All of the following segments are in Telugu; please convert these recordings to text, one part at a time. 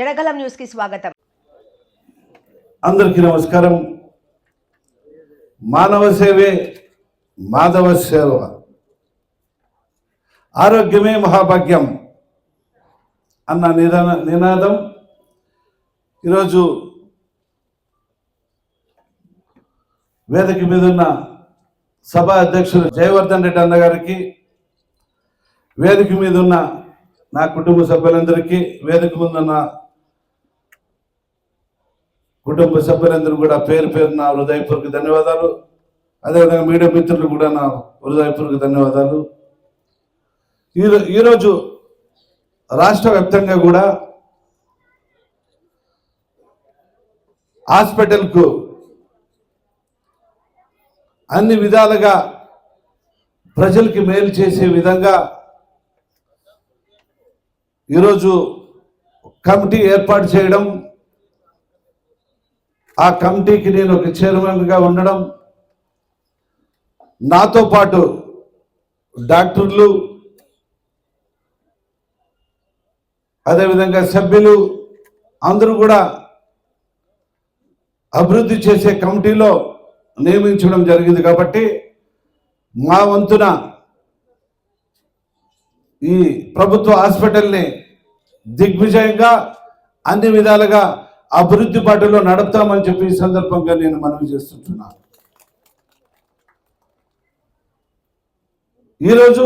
జడగలం న్యూస్కి స్వాగతం. అందరికీ నమస్కారం. మానవ సేవే మాధవ సేవ. ఆరోగ్యమే మహాభాగ్యం అన్న నిదాన నినాదం. ఈరోజు వేదిక మీద ఉన్న సభ అధ్యక్షుడు జయవర్ధన్ రెడ్డి అన్నగారికి వేదిక మీద ఉన్న నా కుటుంబ సభ్యులందరికీ వేదిక ముందున్న కుటుంబ సభ్యులందరూ కూడా పేరు పేరు నా హృదయపూర్వక ధన్యవాదాలు. అదేవిధంగా మీడియా మిత్రులు కూడా నా హృదయపూర్వక ధన్యవాదాలు. ఈరో- ఈరోజు రాష్ట్ర వ్యాప్తంగా కూడా హాస్పిటల్కు అన్ని విధాలుగా ప్రజలకి మేలు చేసే విధంగా ఈరోజు కమిటీ ఏర్పాటు చేయడం ఆ కమిటీకి నేను ఒక చైర్మన్గా ఉండడం నాతో పాటు డాక్టర్లు అదేవిధంగా సభ్యులు అందరూ కూడా అభివృద్ధి చేసే కమిటీలో నియమించడం జరిగింది కాబట్టి మా వంతున ఈ ప్రభుత్వ హాస్పిటల్ని దిగ్విజయంగా అన్ని విధాలుగా అభివృద్ధి బాటలో నడుపుతామని చెప్పి ఈ సందర్భంగా నేను మనవి చేస్తుంటున్నాను ఈరోజు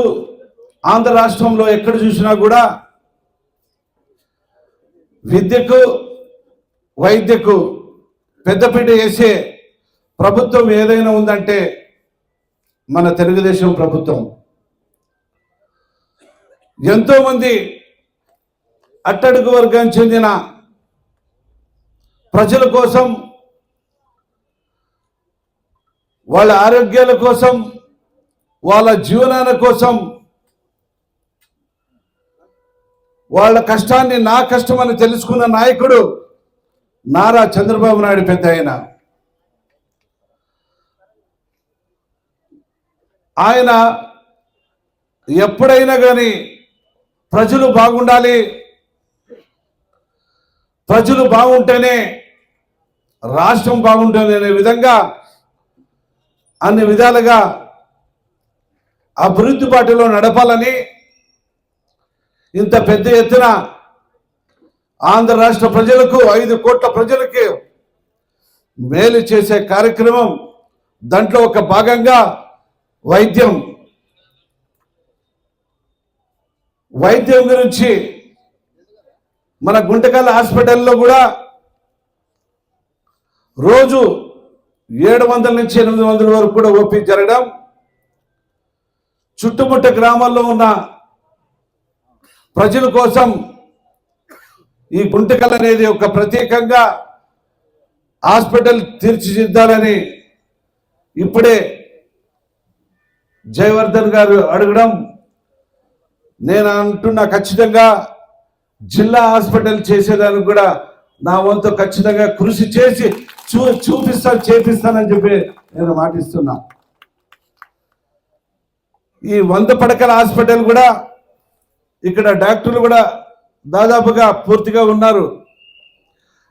ఆంధ్ర రాష్ట్రంలో ఎక్కడ చూసినా కూడా విద్యకు వైద్యకు పెద్దపీట వేసే ప్రభుత్వం ఏదైనా ఉందంటే మన తెలుగుదేశం ప్రభుత్వం. ఎంతోమంది అట్టడుగు వర్గానికి చెందిన ప్రజల కోసం వాళ్ళ ఆరోగ్యాల కోసం వాళ్ళ జీవనాల కోసం వాళ్ళ కష్టాన్ని నా కష్టం అని తెలుసుకున్న నాయకుడు నారా చంద్రబాబు నాయుడు పెద్ద ఆయన. ఆయన ఎప్పుడైనా కానీ ప్రజలు బాగుండాలి ప్రజలు బాగుంటేనే రాష్ట్రం బాగుంటుంది అనే విధంగా అన్ని విధాలుగా అభివృద్ధి బాటలో నడపాలని ఇంత పెద్ద ఎత్తున ఆంధ్ర రాష్ట్ర ప్రజలకు ఐదు కోట్ల ప్రజలకి మేలు చేసే కార్యక్రమం దాంట్లో ఒక భాగంగా వైద్యం. వైద్యం గురించి మన గుంటకల్ హాస్పిటల్లో కూడా రోజు ఏడు వందల నుంచి ఎనిమిది వందల వరకు కూడా ఓపీ జరగడం చుట్టుముట్ట గ్రామాల్లో ఉన్న ప్రజల కోసం ఈ గుంటకల్ అనేది ఒక ప్రత్యేకంగా హాస్పిటల్ తీర్చిదిద్దాలని ఇప్పుడే జయవర్ధన్ గారు అడగడం నేను అంటున్నా ఖచ్చితంగా జిల్లా హాస్పిటల్ చేసేదానికి కూడా నా వంతు ఖచ్చితంగా కృషి చేసి చూ చూపిస్తాను చేపిస్తానని చెప్పి నేను మాటిస్తున్నా. ఈ వంద పడకల హాస్పిటల్ కూడా ఇక్కడ డాక్టర్లు కూడా దాదాపుగా పూర్తిగా ఉన్నారు.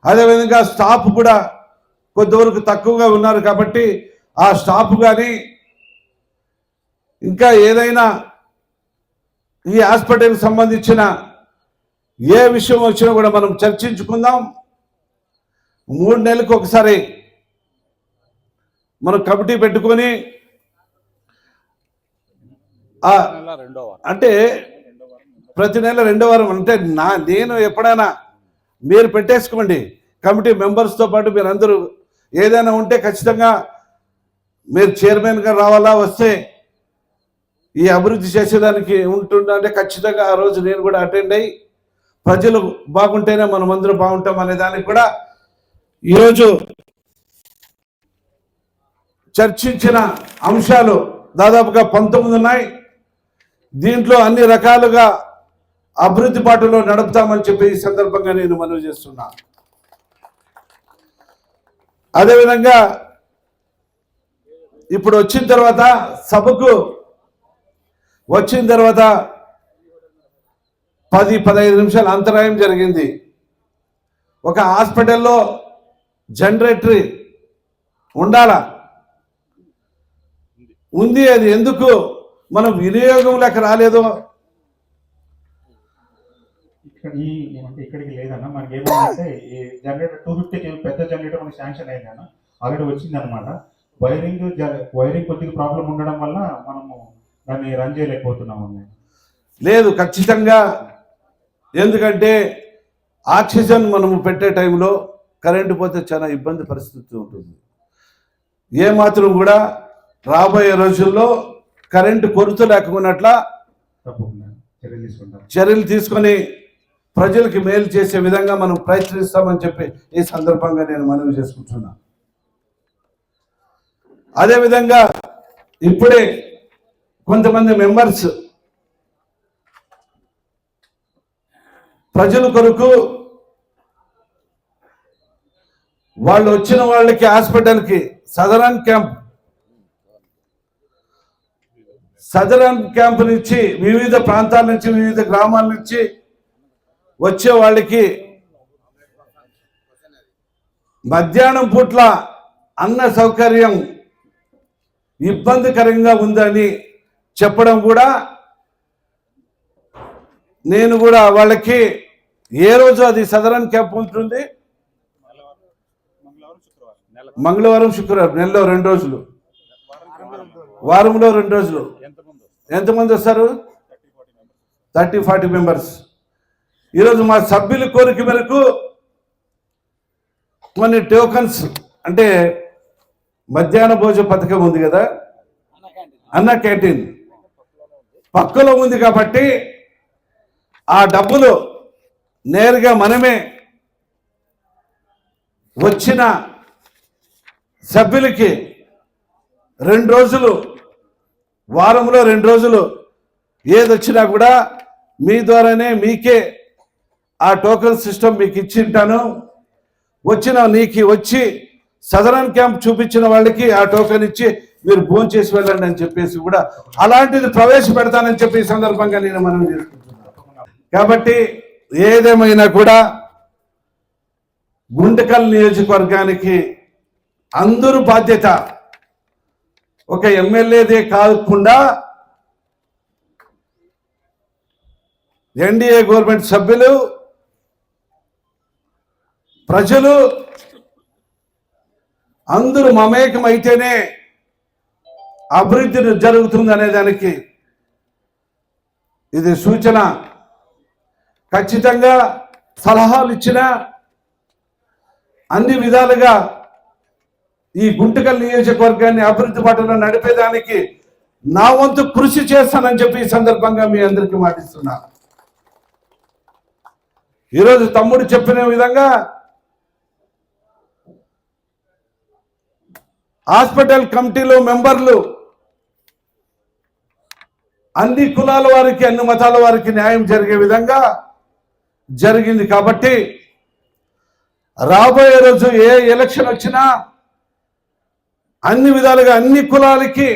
అదేవిధంగా స్టాఫ్ కూడా కొంతవరకు తక్కువగా ఉన్నారు కాబట్టి ఆ స్టాఫ్ కానీ ఇంకా ఏదైనా ఈ హాస్పిటల్కి సంబంధించిన ఏ విషయం వచ్చినా కూడా మనం చర్చించుకుందాం. మూడు నెలలకు ఒకసారి మనం కమిటీ పెట్టుకొని అంటే ప్రతి నెల రెండో వారం అంటే నా నేను ఎప్పుడైనా మీరు పెట్టేసుకోండి. కమిటీ మెంబర్స్తో పాటు మీరు అందరూ ఏదైనా ఉంటే ఖచ్చితంగా మీరు చైర్మన్గా రావాలా వస్తే ఈ అభివృద్ధి చేసేదానికి ఉంటుందంటే ఖచ్చితంగా ఆ రోజు నేను కూడా అటెండ్ అయ్యి ప్రజలు బాగుంటేనే మనం అందరూ బాగుంటాం అనే దానికి కూడా ఈరోజు చర్చించిన అంశాలు దాదాపుగా పంతొమ్మిది ఉన్నాయి. దీంట్లో అన్ని రకాలుగా అభివృద్ధి పాటలో నడుపుతామని చెప్పి ఈ సందర్భంగా నేను మనవి చేస్తున్నా. అదేవిధంగా ఇప్పుడు వచ్చిన తర్వాత సభకు వచ్చిన తర్వాత పది పదహైదు నిమిషాల అంతరాయం జరిగింది. ఒక హాస్పిటల్లో జనరేటరీ ఉండాలా? ఉంది అది ఎందుకు? మనం వినియోగంలోకి రాలేదో. ఇక్కడ ఈ అంటే ఇక్కడికి లేదన్న మనకి ఏమంటే ఈ జనరేటర్ టూ ఫిఫ్టీ పెద్ద జనరేటర్ మనకి శాంక్షన్ అయిందన్న ఆల్రెడీ వచ్చింది అనమాట వైరింగ్ వైరింగ్ కొద్దిగా ప్రాబ్లం ఉండడం వల్ల మనము దాన్ని రన్ చేయలేకపోతున్నాము. లేదు ఖచ్చితంగా ఎందుకంటే ఆక్సిజన్ మనము పెట్టే టైంలో కరెంటు పోతే చాలా ఇబ్బంది పరిస్థితి ఉంటుంది. ఏ మాత్రం కూడా రాబోయే రోజుల్లో కరెంటు కొరత లేకున్నట్ల చర్యలు తీసుకొని ప్రజలకు మేలు చేసే విధంగా మనం ప్రయత్నిస్తామని చెప్పి ఈ సందర్భంగా నేను మనవి చేసుకుంటున్నా. అదేవిధంగా ఇప్పుడే కొంతమంది మెంబర్స్ ప్రజల కొరకు వాళ్ళు వచ్చిన వాళ్ళకి హాస్పిటల్కి సదరన్ క్యాంప్ సదరన్ క్యాంప్ నుంచి వివిధ ప్రాంతాల నుంచి వివిధ గ్రామాల నుంచి వచ్చే వాళ్ళకి మధ్యాహ్నం పూట్ల అన్న సౌకర్యం ఇబ్బందికరంగా ఉందని చెప్పడం కూడా నేను కూడా వాళ్ళకి ఏ రోజు అది సదరన్ క్యాంప్ ఉంటుంది? మంగళవారం శుక్రవారం. నెలలో రెండు రోజులు. వారంలో రెండు రోజులు. ఎంతమంది వస్తారు? Thirty forty members. ఈరోజు మా సభ్యుల కోరిక మేరకు కొన్ని టోకన్స్ అంటే మధ్యాహ్న భోజన పథకం ఉంది కదా? అన్న క్యాంటీన్. పక్కలో ఉంది కాబట్టి ఆ డబ్బులు నేరుగా మనమే వచ్చిన సభ్యులకి రెండు రోజులు వారంలో రెండు రోజులు ఏది వచ్చినా కూడా మీ ద్వారానే మీకే ఆ టోకెన్ సిస్టమ్ మీకు ఇచ్చింటాను వచ్చిన నీకు వచ్చి సదరన్ క్యాంప్ చూపించిన వాళ్ళకి ఆ టోకెన్ ఇచ్చి మీరు ఫోన్ చేసి వెళ్ళండి అని చెప్పేసి కూడా అలాంటిది ప్రవేశపెడతానని చెప్పి ఈ సందర్భంగా నేను మనం చేసుకుంటున్నాను. కాబట్టి ఏదేమైనా కూడా గుంటకల్ నియోజకవర్గానికి అందరూ బాధ్యత. ఒక ఎమ్మెల్యేదే కాకుండా ఎన్డీఏ గవర్నమెంట్ సభ్యులు ప్రజలు అందరూ మమేకం అయితేనే అభివృద్ధి జరుగుతుంది అనే దానికి ఇది సూచన. ఖచ్చితంగా సలహాలు ఇచ్చిన అన్ని విధాలుగా ఈ గుంటకల్ నియోజకవర్గాన్ని అభివృద్ధి బాటలో నడిపేదానికి నా వంతు కృషి చేస్తానని చెప్పి ఈ సందర్భంగా మీ అందరికీ మాటిస్తున్నా. ఈరోజు తమ్ముడు చెప్పిన విధంగా హాస్పిటల్ కమిటీలో మెంబర్లు అన్ని కులాల వారికి అన్ని మతాల వారికి న్యాయం జరిగే విధంగా జరిగింది కాబట్టి రాబోయే రోజు ఏ ఎలక్షన్ వచ్చినా అన్ని విధాలుగా అన్ని కులాలకి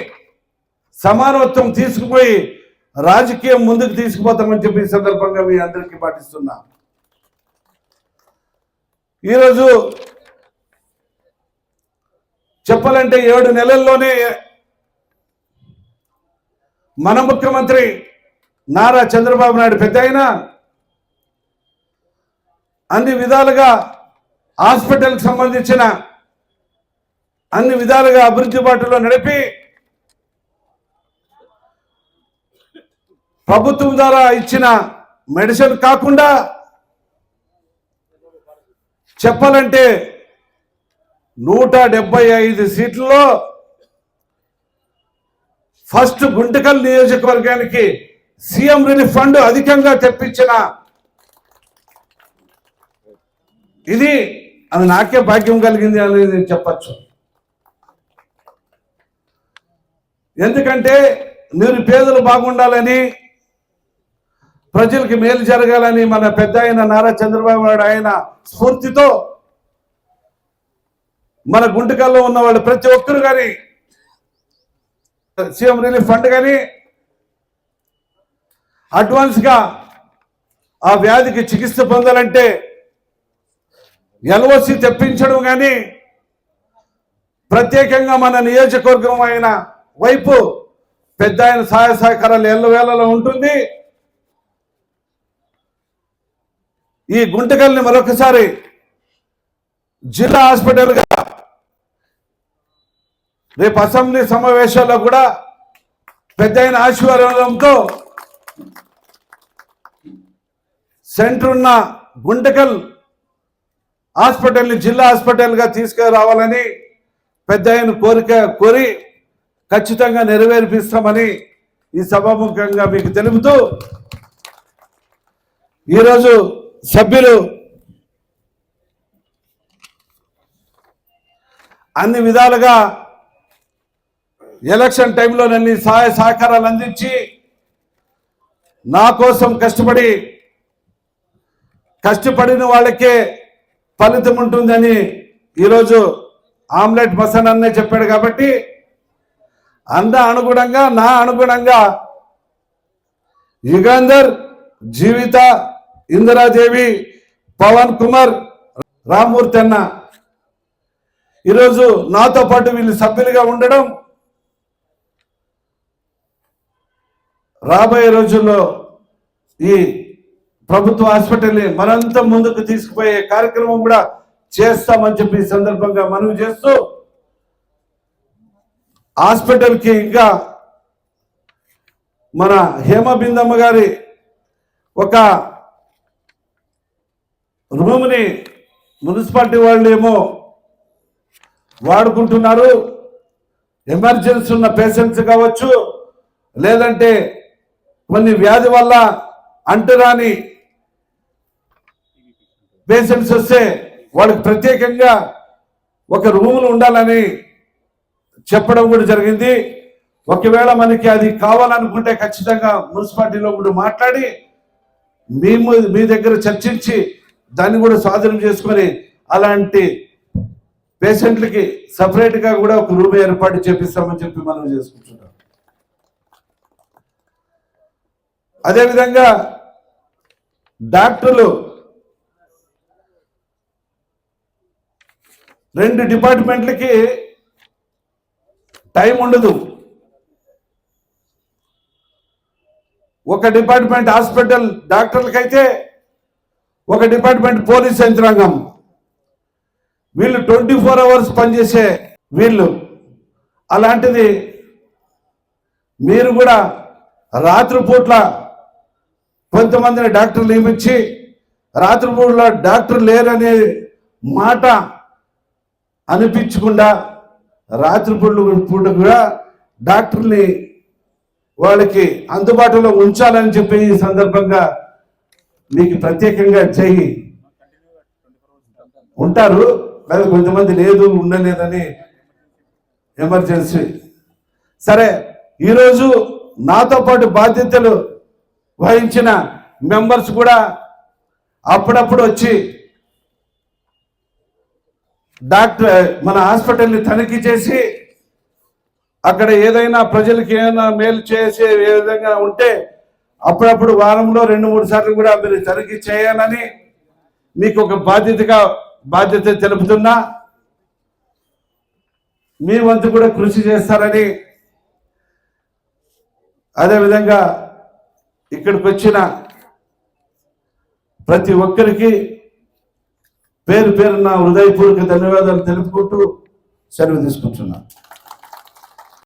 సమానత్వం తీసుకుపోయి రాజకీయం ముందుకు తీసుకుపోతామని చెప్పి ఈ సందర్భంగా మీ అందరికీ పాటిస్తున్నా. ఈరోజు చెప్పాలంటే ఏడు నెలల్లోనే మన ముఖ్యమంత్రి నారా చంద్రబాబు నాయుడు పెద్ద అయినా అన్ని విధాలుగా హాస్పిటల్కి సంబంధించిన అన్ని విధాలుగా అభివృద్ధి బాటలో నడిపి ప్రభుత్వం ద్వారా ఇచ్చిన మెడిసిన్ కాకుండా చెప్పాలంటే నూట డెబ్బై ఐదు సీట్లలో ఫస్ట్ గుంటకల్ నియోజకవర్గానికి సీఎం రిలీఫ్ ఫండ్ అధికంగా తెప్పించిన ఇది అది నాకే భాగ్యం కలిగింది అనేది నేను చెప్పచ్చు. ఎందుకంటే నిరుపేదలు బాగుండాలని ప్రజలకి మేలు జరగాలని మన పెద్ద ఆయన నారా చంద్రబాబు నాయుడు ఆయన స్ఫూర్తితో మన గుంటకల్లో ఉన్న వాళ్ళు ప్రతి ఒక్కరు కానీ సీఎం రిలీఫ్ ఫండ్ కానీ అడ్వాన్స్గా ఆ వ్యాధికి చికిత్స పొందాలంటే ఎల్ఓసి తెప్పించడం కానీ ప్రత్యేకంగా మన నియోజకవర్గం అయిన వైపు పెద్ద ఆయన సహాయ సహకారాలు ఎల్లవేళలో ఉంటుంది. ఈ గుంటకల్ని మరొకసారి జిల్లా హాస్పిటల్గా రేపు అసెంబ్లీ సమావేశాల్లో కూడా పెద్ద అయిన ఆశీర్వాదంతో సెంటర్ ఉన్న గుంటకల్ హాస్పిటల్ని జిల్లా హాస్పిటల్గా తీసుకురావాలని పెద్ద ఆయన కోరిక కోరి ఖచ్చితంగా నెరవేర్పిస్తామని ఈ సభాముఖంగా మీకు తెలుపుతూ ఈరోజు సభ్యులు అన్ని విధాలుగా ఎలక్షన్ టైంలో నన్ను సహాయ సహకారాలు అందించి నా కోసం కష్టపడి కష్టపడిన వాళ్ళకే ఫలితం ఉంటుందని ఈరోజు ఆమ్లెట్ మసన్ అన్నే చెప్పాడు కాబట్టి అంద అనుగుణంగా నా అనుగుణంగా యుగాంధర్ జీవిత ఇందిరాదేవి పవన్ కుమార్ రామ్మూర్తి అన్న ఈరోజు నాతో పాటు వీళ్ళు సభ్యులుగా ఉండడం రాబోయే రోజుల్లో ఈ ప్రభుత్వ హాస్పిటల్ని మరింత ముందుకు తీసుకుపోయే కార్యక్రమం కూడా చేస్తామని చెప్పి ఈ సందర్భంగా మనవి చేస్తూ హాస్పిటల్కి ఇంకా మన హేమబిందమ్మ గారి ఒక రూమ్ని మున్సిపాలిటీ వాళ్ళు ఏమో వాడుకుంటున్నారు. ఎమర్జెన్సీ ఉన్న పేషెంట్స్ కావచ్చు లేదంటే కొన్ని వ్యాధి వల్ల అంటురాని పేషెంట్స్ వస్తే వాళ్ళకి ప్రత్యేకంగా ఒక రూములు ఉండాలని చెప్పడం కూడా జరిగింది. ఒకవేళ మనకి అది కావాలనుకుంటే ఖచ్చితంగా మున్సిపాలిటీలో కూడా మాట్లాడి మేము మీ దగ్గర చర్చించి దాన్ని కూడా స్వాధీనం చేసుకొని అలాంటి పేషెంట్లకి సపరేట్గా కూడా ఒక రూమ్ ఏర్పాటు చేపిస్తామని చెప్పి మనం చేసుకుంటున్నాం. అదేవిధంగా డాక్టర్లు రెండు డిపార్ట్మెంట్లకి టైం ఉండదు. ఒక డిపార్ట్మెంట్ హాస్పిటల్ డాక్టర్లకైతే ఒక డిపార్ట్మెంట్ పోలీస్ యంత్రాంగం. వీళ్ళు ట్వంటీ ఫోర్ అవర్స్ పనిచేసే వీళ్ళు. అలాంటిది మీరు కూడా రాత్రిపూట్ల కొంతమందిని డాక్టర్లు నియమించి రాత్రిపూట్ల డాక్టర్ లేరనే మాట అనిపించకుండా రాత్రిపూట పూట కూడా డాక్టర్ని వాళ్ళకి అందుబాటులో ఉంచాలని చెప్పి ఈ సందర్భంగా మీకు ప్రత్యేకంగా చెయ్యి ఉంటారు. లేదా కొంతమంది లేదు ఉండలేదని ఎమర్జెన్సీ. సరే ఈరోజు నాతో పాటు బాధ్యతలు వహించిన మెంబర్స్ కూడా అప్పుడప్పుడు వచ్చి డాక్టర్ మన హాస్పిటల్ని తనిఖీ చేసి అక్కడ ఏదైనా ప్రజలకి ఏమైనా మేలు చేసే ఏ విధంగా ఉంటే అప్పుడప్పుడు వారంలో రెండు మూడు సార్లు కూడా మీరు తనిఖీ చేయాలని మీకు ఒక బాధ్యతగా బాధ్యత తెలుపుతున్నా. మీ వంతు కూడా కృషి చేస్తారని అదేవిధంగా ఇక్కడికి వచ్చిన ప్రతి ఒక్కరికి పేరు పేరున హృదయపూర్వక ధన్యవాదాలు తెలుపుకుంటూ సెలవు తీసుకుంటున్నాను.